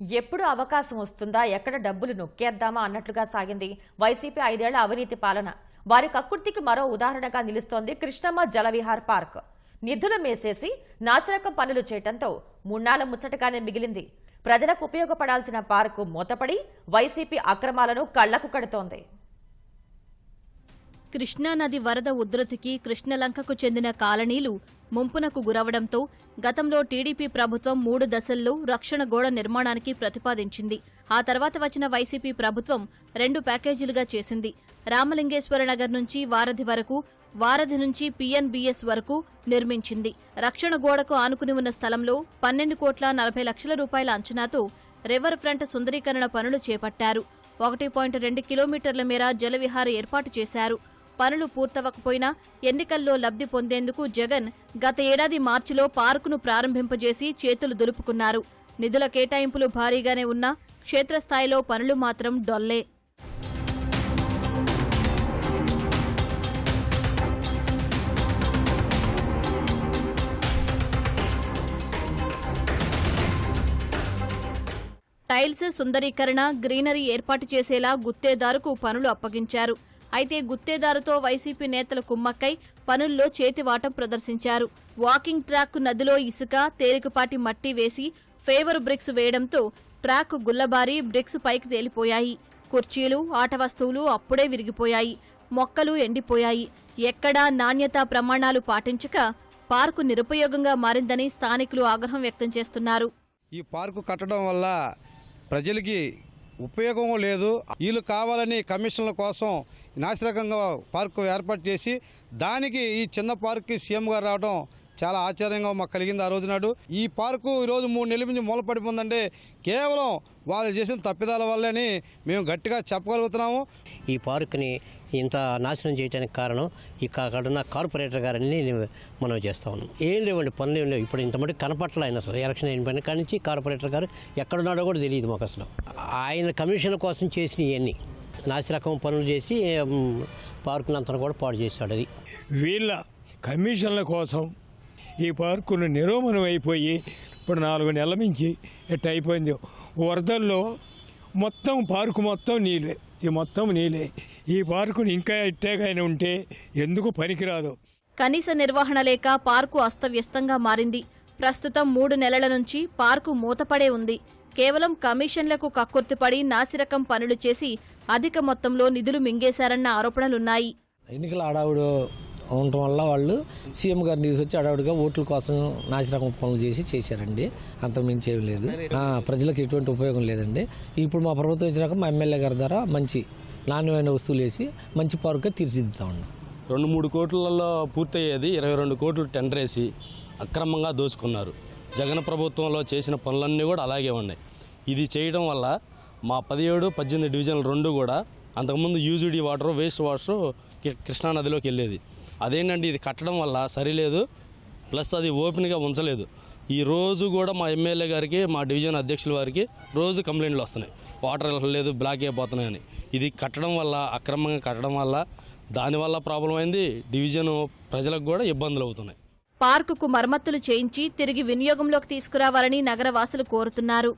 ఎప్పుడు అవకాశం వస్తుందా? ఎక్కడ డబ్బులు నొక్కేద్దామా? అన్నట్లుగా సాగింది వైసీపీ ఐదేళ్ళ అవినీతి పాలన. వారి కక్కుర్తికి మరో ఉదాహరణగా నిలుస్తోంది కృష్ణమ్మ జలవిహార్ పార్క్. నిధులు మేసేసి నాశరకం పనులు చేయటంతో మూన్నాళ్ళ ముచ్చటగానే మిగిలింది. ప్రజలకు ఉపయోగపడాల్సిన పార్కు మూతపడి వైసీపీ అక్రమాలను కళ్ళకు కడుతోంది. కృష్ణానది వరద ఉధృతికి కృష్ణలంకకు చెందిన కాలనీలు ముంపునకు గురవడంతో గతంలో టీడీపీ ప్రభుత్వం మూడు దశల్లో రక్షణ గోడ నిర్మాణానికి ప్రతిపాదించింది. ఆ తర్వాత వచ్చిన వైసీపీ ప్రభుత్వం రెండు ప్యాకేజీలుగా చేసింది. రామలింగేశ్వర నగర్ నుంచి వారధి వరకు వారధి నుంచి పీఎన్బీఎస్ వరకు నిర్మించింది. రక్షణ గోడకు ఆనుకుని ఉన్న స్థలంలో పన్నెండు కోట్ల నలభై లక్షల రూపాయల అంచనాతో రివర్ ఫ్రంట్ సుందరీకరణ పనులు చేపట్టారు. ఒకటి పాయింట్ రెండు కిలోమీటర్ల మేర జలవిహార ఏర్పాటు చేశారు. పనులు పూర్తవకపోయినా ఎన్నికల్లో లబ్ధి పొందేందుకు జగన్ గత ఏడాది మార్చిలో పార్కును ప్రారంభింపజేసి చేతులు దులుపుకున్నారు. నిధుల కేటాయింపులు భారీగానే ఉన్నా క్షేత్రస్థాయిలో పనులు మాత్రం డొల్లే. టైల్స్ సుందరీకరణ గ్రీనరీ ఏర్పాటు చేసేలా గుత్తేదారుకు పనులు అప్పగించారు. అయితే గుత్తేదారుతో వైసీపీ నేతలు కుమ్మక్కై పనుల్లో చేతివాటం ప్రదర్శించారు. వాకింగ్ ట్రాక్ నదిలో ఇసుక తేలికపాటి మట్టి వేసి ఫేవర్ బ్రిక్స్ వేయడంతో ట్రాక్ గుల్లబారి బ్రిక్స్ పైకి తేలిపోయాయి. కుర్చీలు ఆట వస్తువులు అప్పుడే విరిగిపోయాయి. మొక్కలు ఎండిపోయాయి. ఎక్కడా నాణ్యతా ప్రమాణాలు పాటించక పార్కు నిరుపయోగంగా మారిందని స్థానికులు ఆగ్రహం వ్యక్తం చేస్తున్నారు. ఈ పార్కు కట్టడం వల్ల ప్రజలకి ఉపయోగం లేదు. వీళ్ళు కావాలని కమిషన్ల కోసం నాసిరకంగా పార్కు ఏర్పాటు చేసి దానికి ఈ చిన్న పార్క్కి సీఎం గారు రావడం చాలా ఆశ్చర్యంగా మాకు కలిగింది ఆ రోజు నాడు. ఈ పార్కు ఈరోజు మూడు నెలల నుంచి మూలపడిపోయిందంటే కేవలం వాళ్ళు చేసిన తప్పిదాల వల్లని మేము గట్టిగా చెప్పగలుగుతున్నాము. ఈ పార్క్ని ఇంత నాశనం చేయడానికి కారణం అక్కడ ఉన్న కార్పొరేటర్ గారని నేను మనం చేస్తా ఉన్నాం ఏం లేవండి పనులు ఏం లేవు. ఇప్పుడు ఇంతమంది కనపట్ల ఆయన అసలు. ఎలక్షన్ అయిన పని కాడి నుంచి కార్పొరేటర్ గారు ఎక్కడున్నాడో కూడా తెలియదు మాకు అసలు. ఆయన కమిషన్ కోసం చేసిన ఇవన్నీ నాసిరకం పనులు చేసి ఉమ్, పార్కుని అంతా కూడా పాడు చేశాడు అది. వీళ్ళ కమిషన్ల కోసం ఈ పార్కును నిరోమనం అయిపోయి ఇప్పుడు నాలుగు నెలల నుంచి ఎట్ట అయిపోయింది. వరదల్లో మొత్తం పార్కు మొత్తం నీళ్ళే. ఈ మొత్తం నీళ్ళే. ఈ పార్కుని ఇంకా ఇట్టేగానే ఉంటే ఎందుకు పనికిరాదు? కనీస నిర్వహణ లేక పార్కు అస్తవ్యస్తంగా మారింది. ప్రస్తుతం మూడు నెలల నుంచి పార్కు మూతపడే ఉంది. కేవలం కమిషన్లకు కక్కుర్తిపడి నాసిరకం పనులు చేసి అధిక మొత్తంలో నిధులు మింగేశారన్న ఆరోపణలున్నాయి. ఎన్నికల హడావుడు ఉండటం వల్ల వాళ్ళు సీఎం గారిని తీసుకొచ్చి హడావుడిగా ఓట్ల కోసం నాసిరకం పనులు చేసి చేశారండి. అంత మించి ఏం లేదు. ప్రజలకు ఎటువంటి ఉపయోగం లేదండి. ఇప్పుడు మా ప్రభుత్వం వచ్చినాక మా ఎమ్మెల్యే గారి ద్వారా మంచి నాణ్యమైన వస్తువులు వేసి మంచి పార్క్గా తీర్చిదిద్దుతా ఉన్నాం. రెండు మూడు కోట్లలో పూర్తయ్యేది ఇరవై రెండు కోట్లు టెండర్ వేసి అక్రమంగా దోచుకున్నారు. జగన్ ప్రభుత్వంలో చేసిన పనులన్నీ కూడా అలాగే ఉన్నాయి. ఇది చేయడం వల్ల మా పదిహేడు పద్దెనిమిది డివిజన్లు రెండు కూడా అంతకుముందు యూజీడీ వాటర్ వేస్ట్ వాటర్ కృష్ణానదిలోకి వెళ్ళేది. అదేంటంటే ఇది కట్టడం వల్ల సరిలేదు ప్లస్ అది ఓపెన్గా ఉంచలేదు. ఈ రోజు కూడా మా ఎమ్మెల్యే గారికి మా డివిజన్ అధ్యక్షుల వారికి రోజు కంప్లైంట్లు వస్తున్నాయి. వాటర్ వెళ్ళలేదు బ్లాక్ అయిపోతున్నాయని. ఇది కట్టడం వల్ల అక్రమంగా కట్టడం వల్ల దానివల్ల ప్రాబ్లం అయింది. డివిజన్ ప్రజలకు కూడా ఇబ్బందులు అవుతున్నాయి. పార్కుకు మరమ్మతులు చేయించి తిరిగి వినియోగంలోకి తీసుకురావాలని నగరవాసులు కోరుతున్నారు.